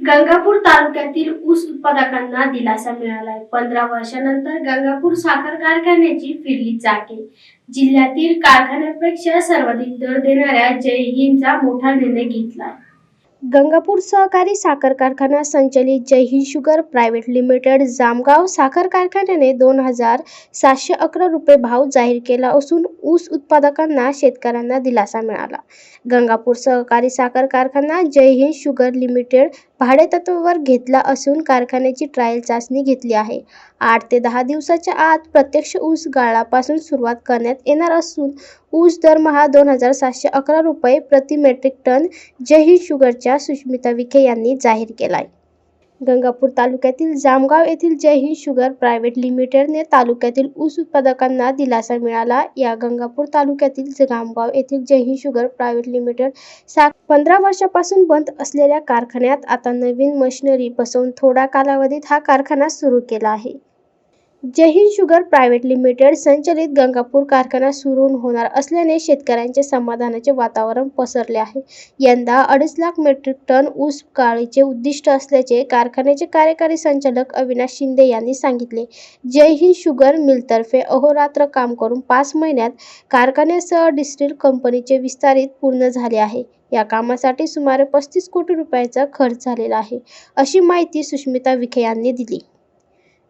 गंगापूर तालुक्यातील ऊस उत्पादकांना दिलासा मिळालाय. पंधरा वर्षानंतर गंगापूर साखर कारखान्याची फिरली चाके. जिल्ह्यातील कारखान्यापेक्षा सर्वाधिक दर देणाऱ्या जय हिंदचा मोठा निर्णय घेतला. गंगापूर सहकारी साखर कारखाना संचलित Jai Hind sugar private limited Jamgaon साखर कारखान्याने दोन हजार सातशे अकरा रुपये भाव जाहीर केला असून ऊस उत्पादकांना शेतकऱ्यांना दिलासा मिळाला. गंगापूर सहकारी साखर कारखाना जय हिंद शुगर लिमिटेड भाडेतत्वावर घेतला असून कारखान्याची ट्रायल चाचणी घेतली आहे. आठ ते दहा दिवसाच्या आत प्रत्यक्ष ऊस गाळापासून सुरुवात करण्यात येणार असून ऊस दरमहा दोन हजार सातशे अकरा रुपये प्रति मेट्रिक टन जय हिंद शुगरच्या सुष्मिता विखे यांनी जाहीर केला आहे गंगापूर तालुक्यातील जामगाव येथील जय हिंद शुगर प्रायव्हेट लिमिटेडने तालुक्यातील ऊस उत्पादकांना दिलासा मिळाला. या गंगापूर तालुक्यातील जामगाव येथील Jai Hind sugar private limited सा पंधरा वर्षापासून बंद असलेल्या कारखान्यात आता नवीन मशिनरी बसवून थोड्या कालावधीत हा कारखाना सुरू केला आहे. जहीन हिंद शुगर प्रायव्हेट लिमिटेड संचलित गंगापूर कारखाना सुरू होणार असल्याने शेतकऱ्यांचे समाधानाचे वातावरण पसरले आहे. यंदा अडीच लाख मेट्रिक टन ऊस काळीचे उद्दिष्ट असल्याचे कारखान्याचे कार्यकारी संचालक अविनाश शिंदे यांनी सांगितले. जयहिंद शुगर मिलतर्फे अहोरात्र काम करून पाच महिन्यात कारखान्यासह डिस्टिल कंपनीचे विस्तारित पूर्ण झाले आहे. या कामासाठी सुमारे पस्तीस कोटी रुपयाचा खर्च झालेला आहे अशी माहिती सुष्मिता विखे यांनी दिली.